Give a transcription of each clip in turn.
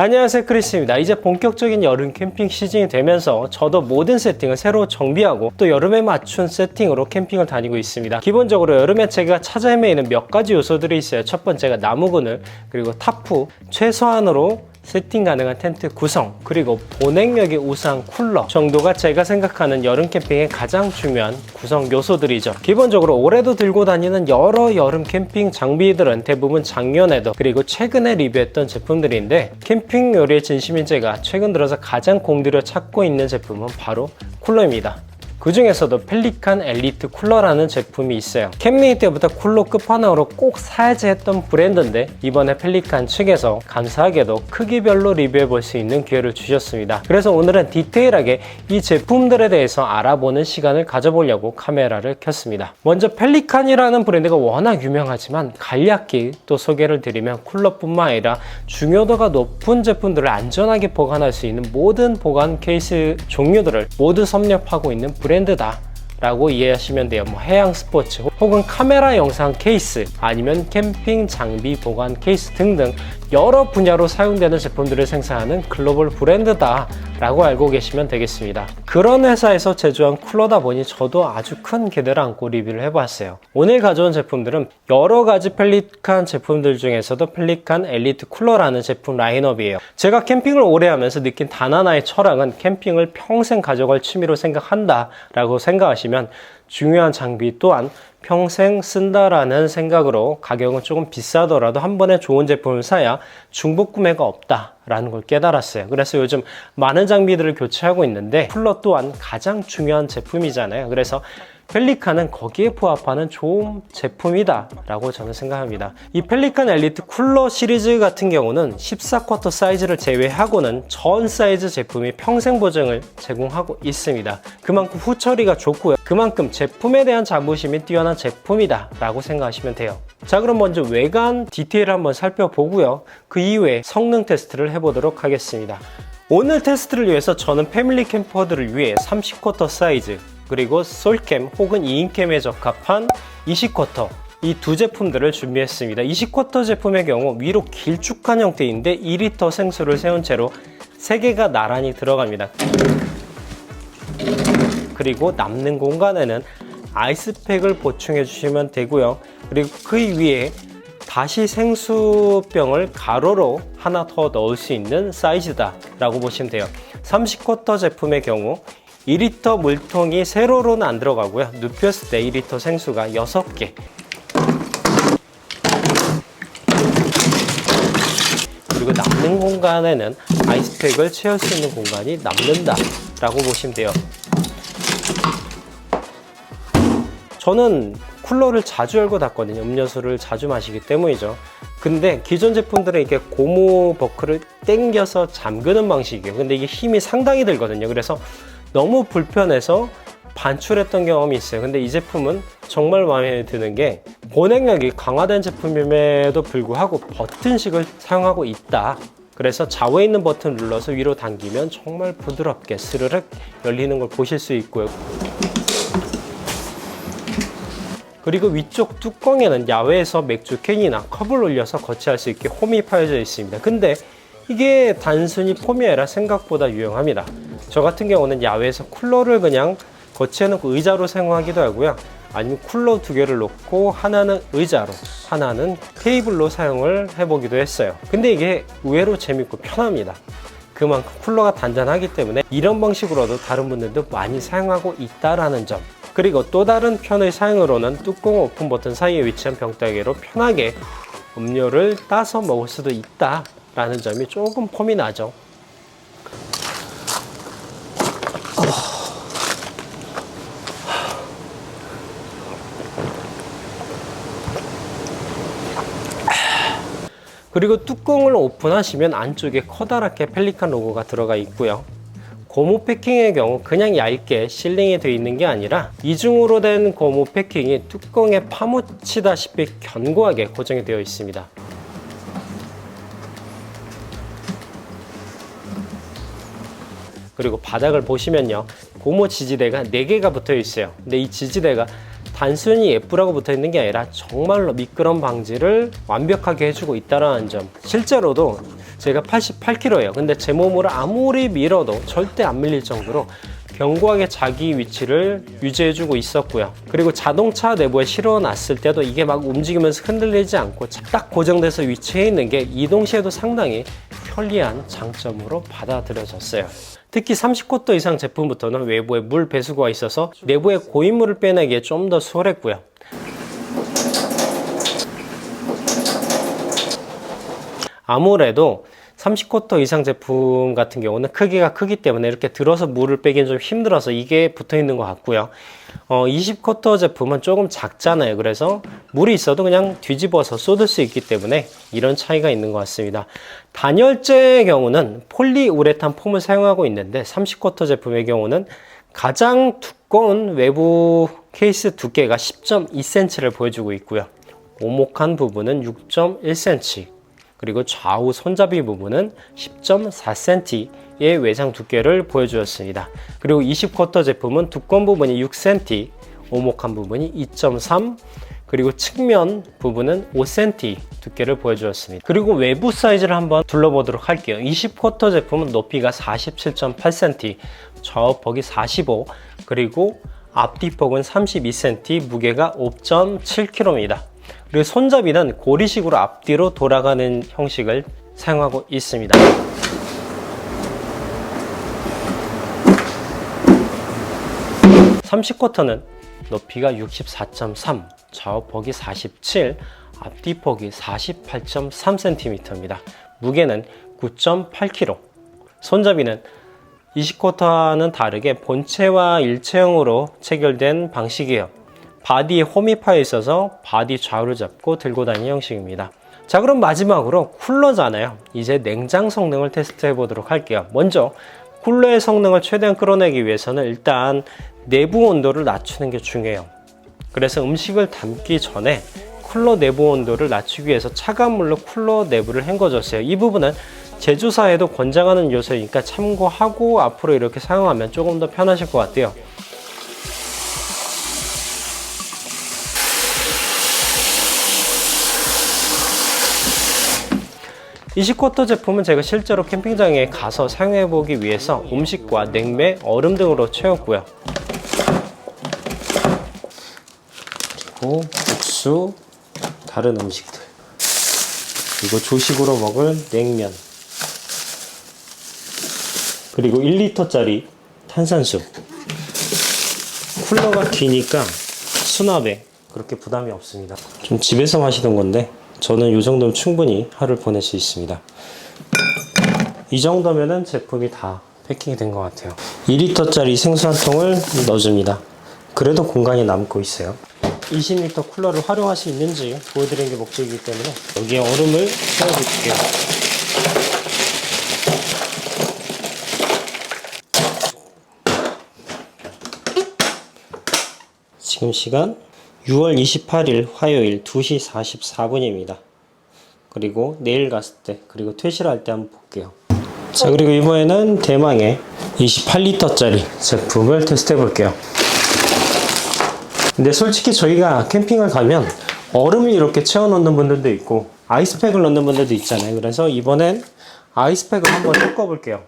안녕하세요 크리스입니다. 이제 본격적인 여름 캠핑 시즌이 되면서 저도 모든 세팅을 새로 정비하고 또 여름에 맞춘 세팅으로 캠핑을 다니고 있습니다. 기본적으로 여름에 제가 찾아 헤매이는 몇 가지 요소들이 있어요. 첫 번째가 나무 그늘 그리고 타프 최소한으로 세팅 가능한 텐트 구성 그리고 보냉력이 우수한 쿨러 정도가 제가 생각하는 여름 캠핑의 가장 중요한 구성 요소들이죠. 기본적으로 올해도 들고 다니는 여러 여름 캠핑 장비들은 대부분 작년에도 그리고 최근에 리뷰했던 제품들인데 캠핑 요리의 진심인 제가 최근 들어서 가장 공들여 찾고 있는 제품은 바로 쿨러입니다 그 중에서도 펠리칸 엘리트 쿨러라는 제품이 있어요. 캠링 때부터 쿨러 끝판왕으로 꼭 사야지 했던 브랜드인데 이번에 펠리칸 측에서 감사하게도 크기별로 리뷰해 볼 수 있는 기회를 주셨습니다. 그래서 오늘은 디테일하게 이 제품들에 대해서 알아보는 시간을 가져보려고 카메라를 켰습니다. 먼저 펠리칸이라는 브랜드가 워낙 유명하지만 간략히 또 소개를 드리면 쿨러뿐만 아니라 중요도가 높은 제품들을 안전하게 보관할 수 있는 모든 보관 케이스 종류들을 모두 섭렵하고 있는 브랜드 다. 라고 이해하시면 돼요. 뭐 해양 스포츠 혹은 카메라 영상 케이스 아니면 캠핑 장비 보관 케이스 등등 여러 분야로 사용되는 제품들을 생산하는 글로벌 브랜드다 라고 알고 계시면 되겠습니다. 그런 회사에서 제조한 쿨러다 보니 저도 아주 큰 기대를 안고 리뷰를 해봤어요. 오늘 가져온 제품들은 여러 가지 펠리칸 제품들 중에서도 펠리칸 엘리트 쿨러라는 제품 라인업이에요. 제가 캠핑을 오래 하면서 느낀 단 하나의 철학은 캠핑을 평생 가져갈 취미로 생각한다 라고 생각하시면 중요한 장비 또한 평생 쓴다라는 생각으로 가격은 조금 비싸더라도 한 번에 좋은 제품을 사야 중복 구매가 없다라는 걸 깨달았어요. 그래서 요즘 많은 장비들을 교체하고 있는데 쿨러 또한 가장 중요한 제품이잖아요. 그래서 펠리칸은 거기에 부합하는 좋은 제품이다 라고 저는 생각합니다. 이 펠리칸 엘리트 쿨러 시리즈 같은 경우는 14쿼터 사이즈를 제외하고는 전 사이즈 제품이 평생 보증을 제공하고 있습니다. 그만큼 후처리가 좋고요. 그만큼 제품에 대한 자부심이 뛰어난 제품이다 라고 생각하시면 돼요. 자 그럼 먼저 외관 디테일을 한번 살펴보고요. 그 이후에 성능 테스트를 해보도록 하겠습니다. 오늘 테스트를 위해서 저는 패밀리 캠퍼들을 위해 30쿼터 사이즈 그리고 솔캠 혹은 2인캠에 적합한 20쿼터 이 두 제품들을 준비했습니다. 20쿼터 제품의 경우 위로 길쭉한 형태인데 2리터 생수를 세운 채로 3개가 나란히 들어갑니다. 그리고 남는 공간에는 아이스팩을 보충해 주시면 되고요. 그리고 그 위에 다시 생수병을 가로로 하나 더 넣을 수 있는 사이즈다 라고 보시면 돼요 30쿼터 제품의 경우 2리터 물통이 세로로는 안 들어가고요. 눕혔을 때 2리터 생수가 6개. 그리고 남는 공간에는 아이스팩을 채울 수 있는 공간이 남는다 라고 보시면 돼요. 저는 쿨러를 자주 열고 닫거든요. 음료수를 자주 마시기 때문이죠. 근데 기존 제품들은 이렇게 고무 버클을 당겨서 잠그는 방식이에요. 근데 이게 힘이 상당히 들거든요. 그래서 너무 불편해서 반출했던 경험이 있어요. 근데 이 제품은 정말 마음에 드는 게 보냉력이 강화된 제품임에도 불구하고 버튼식을 사용하고 있다. 그래서 좌우에 있는 버튼 눌러서 위로 당기면 정말 부드럽게 스르륵 열리는 걸 보실 수 있고요. 그리고 위쪽 뚜껑에는 야외에서 맥주 캔이나 컵을 올려서 거치할 수 있게 홈이 파여져 있습니다. 근데 이게 단순히 폼이 아니라 생각보다 유용합니다. 저 같은 경우는 야외에서 쿨러를 그냥 거치해 놓고 의자로 사용하기도 하고요. 아니면 쿨러 두 개를 놓고 하나는 의자로, 하나는 테이블로 사용을 해보기도 했어요. 근데 이게 의외로 재밌고 편합니다. 그만큼 쿨러가 단단하기 때문에 이런 방식으로도 다른 분들도 많이 사용하고 있다라는 점. 그리고 또 다른 편의 사용으로는 뚜껑 오픈 버튼 사이에 위치한 병따개로 편하게 음료를 따서 먹을 수도 있다라는 점이 조금 폼이 나죠. 그리고 뚜껑을 오픈하시면 안쪽에 커다랗게 펠리칸 로고가 들어가 있고요. 고무 패킹의 경우 그냥 얇게 실링이 되어 있는 게 아니라 이중으로 된 고무 패킹이 뚜껑에 파묻히다시피 견고하게 고정이 되어 있습니다. 그리고 바닥을 보시면요. 고무 지지대가 4개가 붙어 있어요. 근데 이 지지대가 단순히 예쁘라고 붙어 있는 게 아니라 정말로 미끄럼 방지를 완벽하게 해주고 있다는 점. 실제로도 제가 88kg예요. 근데 제 몸으로 아무리 밀어도 절대 안 밀릴 정도로 견고하게 자기 위치를 유지해주고 있었고요. 그리고 자동차 내부에 실어놨을 때도 이게 막 움직이면서 흔들리지 않고 딱 고정돼서 위치해 있는 게 이동 시에도 상당히 편리한 장점으로 받아들여졌어요. 특히 30쿼터 이상 제품부터는 외부에 물 배수구가 있어서 내부에 고인물을 빼내기에 좀 더 수월했고요. 아무래도 30쿼터 이상 제품 같은 경우는 크기가 크기 때문에 이렇게 들어서 물을 빼기는 좀 힘들어서 이게 붙어 있는 것 같고요. 어, 20쿼터 제품은 조금 작잖아요. 그래서 물이 있어도 그냥 뒤집어서 쏟을 수 있기 때문에 이런 차이가 있는 것 같습니다. 단열재의 경우는 폴리우레탄 폼을 사용하고 있는데 30쿼터 제품의 경우는 가장 두꺼운 외부 케이스 두께가 10.2cm를 보여주고 있고요. 오목한 부분은 6.1cm, 그리고 좌우 손잡이 부분은 10.4cm의 외장 두께를 보여주었습니다. 그리고 20쿼터 제품은 두꺼운 부분이 6cm, 오목한 부분이 2.3, 그리고 측면 부분은 5cm 두께를 보여주었습니다. 그리고 외부 사이즈를 한번 둘러보도록 할게요. 20쿼터 제품은 높이가 47.8cm, 좌우폭이 45, 그리고 앞뒤폭은 32cm, 무게가 5.7kg입니다. 그리고 손잡이는 고리식으로 앞뒤로 돌아가는 형식을 사용하고 있습니다. (30쿼터는) 높이가 (64.3) 좌우폭이 (47) 앞뒤폭이 (48.3cm입니다) 무게는 (9.8kg) 손잡이는 20쿼터와는 다르게 본체와 일체형으로 체결된 방식이에요. 바디에 홈이 파여 있어서 바디 좌우를 잡고 들고 다니는 형식입니다. 자 그럼 마지막으로 쿨러잖아요. 이제 냉장 성능을 테스트 해 보도록 할게요. 먼저 쿨러의 성능을 최대한 끌어내기 위해서는 일단 내부 온도를 낮추는 게 중요해요. 그래서 음식을 담기 전에 쿨러 내부 온도를 낮추기 위해서 차가운 물로 쿨러 내부를 헹궈줬어요. 이 부분은 제조사에도 권장하는 요소이니까 참고하고 앞으로 이렇게 사용하면 조금 더 편하실 것 같아요. 20쿼터 제품은 제가 실제로 캠핑장에 가서 사용해 보기 위해서 음식과 냉매, 얼음 등으로 채웠고요. 그리고 국수, 다른 음식들. 그리고 조식으로 먹을 냉면. 그리고 1리터짜리 탄산수. 쿨러가 기니까 수납에 그렇게 부담이 없습니다. 좀 집에서 마시던 건데 저는 이 정도면 충분히 하루를 보낼 수 있습니다. 이 정도면은 제품이 다 패킹이 된 것 같아요. 2리터짜리 생수 한 통을 넣어줍니다. 그래도 공간이 남고 있어요. 20리터 쿨러를 활용할 수 있는지 보여드리는 게 목적이기 때문에 여기에 얼음을 채워줄게요. 지금 시간 6월 28일 화요일 2시 44분입니다. 그리고 내일 갔을 때 그리고 퇴실할 때 한번 볼게요. 자 그리고 이번에는 대망의 28리터짜리 제품을 테스트 해 볼게요. 근데 솔직히 저희가 캠핑을 가면 얼음을 이렇게 채워놓는 분들도 있고 아이스팩을 넣는 분들도 있잖아요. 그래서 이번엔 아이스팩을 한번 섞어 볼게요.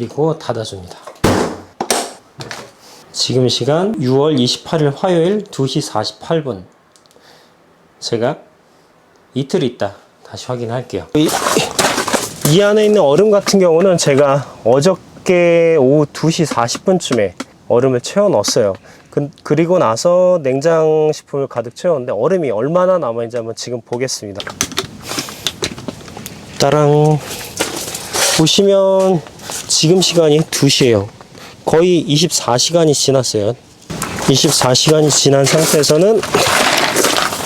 그리고 닫아줍니다. 지금 시간 6월 28일 화요일 2시 48분. 제가 이틀 있다 다시 확인할게요. 이, 이 안에 있는 얼음 같은 경우는 제가 어저께 오후 2시 40분쯤에 얼음을 채워 넣었어요. 그, 그리고 나서 냉장식품을 가득 채웠는데 얼음이 얼마나 남아있는지 한번 지금 보겠습니다. 따랑 보시면 지금 시간이 2시예요. 거의 24시간이 지났어요. 24시간이 지난 상태에서는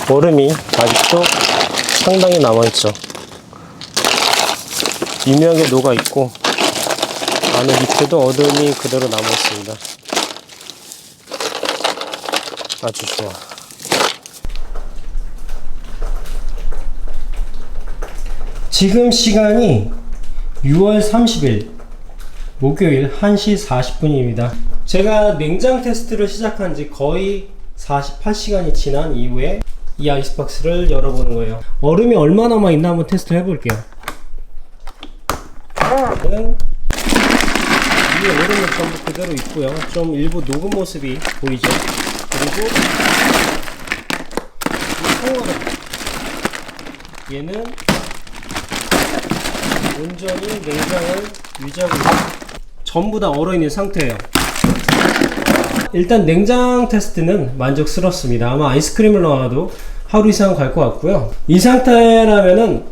얼음이 아직도 상당히 남아있죠. 미묘하게 녹아있고 안에 밑에도 얼음이 그대로 남아있습니다. 아주 좋아. 지금 시간이 6월 30일 목요일 1시 40분입니다. 제가 냉장 테스트를 시작한 지 거의 48시간이 지난 이후에 이 아이스박스를 열어보는 거예요. 얼음이 얼마 남아 있나 한번 테스트 해볼게요. 네. 얼음은 전부 그대로 있고요. 좀 일부 녹은 모습이 보이죠. 그리고 이 통얼음 얘는 온전히 냉장을 있습니다. 전부 다 얼어있는 상태예요. 일단 냉장 테스트는 만족스럽습니다. 아마 아이스크림을 넣어도 하루 이상 갈 것 같고요. 이 상태라면은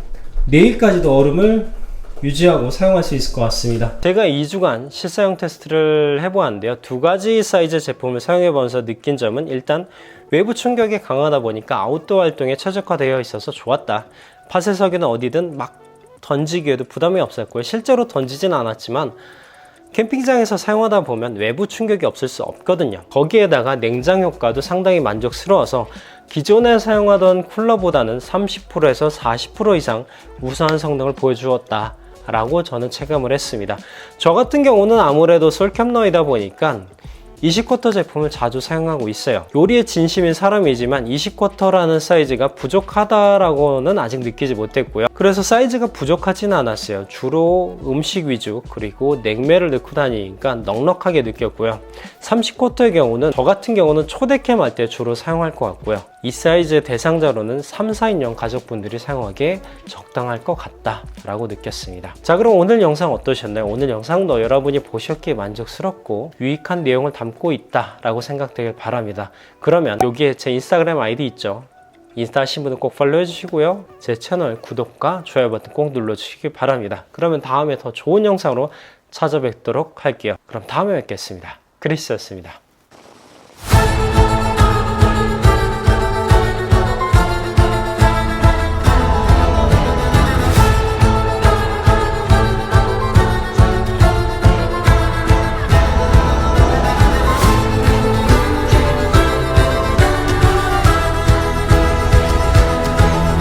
내일까지도 얼음을 유지하고 사용할 수 있을 것 같습니다. 제가 2주간 실사용 테스트를 해보았는데요. 두 가지 사이즈 제품을 사용해보면서 느낀 점은 일단 외부 충격이 강하다 보니까 아웃도어 활동에 최적화되어 있어서 좋았다. 팟에서기는 어디든 막 던지기에도 부담이 없었고요. 실제로 던지진 않았지만 캠핑장에서 사용하다 보면 외부 충격이 없을 수 없거든요. 거기에다가 냉장 효과도 상당히 만족스러워서 기존에 사용하던 쿨러보다는 30%에서 40% 이상 우수한 성능을 보여주었다. 라고 저는 체감을 했습니다. 저 같은 경우는 아무래도 솔캡너이다 보니까 20쿼터 제품을 자주 사용하고 있어요. 요리에 진심인 사람이지만 20쿼터라는 사이즈가 부족하다라고는 아직 느끼지 못했고요. 그래서 사이즈가 부족하지는 않았어요. 주로 음식 위주 그리고 냉매를 넣고 다니니까 넉넉하게 느꼈고요. 30쿼터의 경우는 저 같은 경우는 초대캠 할 때 주로 사용할 것 같고요. 이 사이즈의 대상자로는 3, 4인용 가족분들이 사용하기에 적당할 것 같다라고 느꼈습니다. 자 그럼 오늘 영상 어떠셨나요? 오늘 영상도 여러분이 보셨기에 만족스럽고 유익한 내용을 담고 있다라고 생각되길 바랍니다. 그러면 여기에 제 인스타그램 아이디 있죠? 인스타 하신 분은 꼭 팔로우 해주시고요. 제 채널 구독과 좋아요 버튼 꼭 눌러주시기 바랍니다. 그러면 다음에 더 좋은 영상으로 찾아뵙도록 할게요. 그럼 다음에 뵙겠습니다. 크리스였습니다.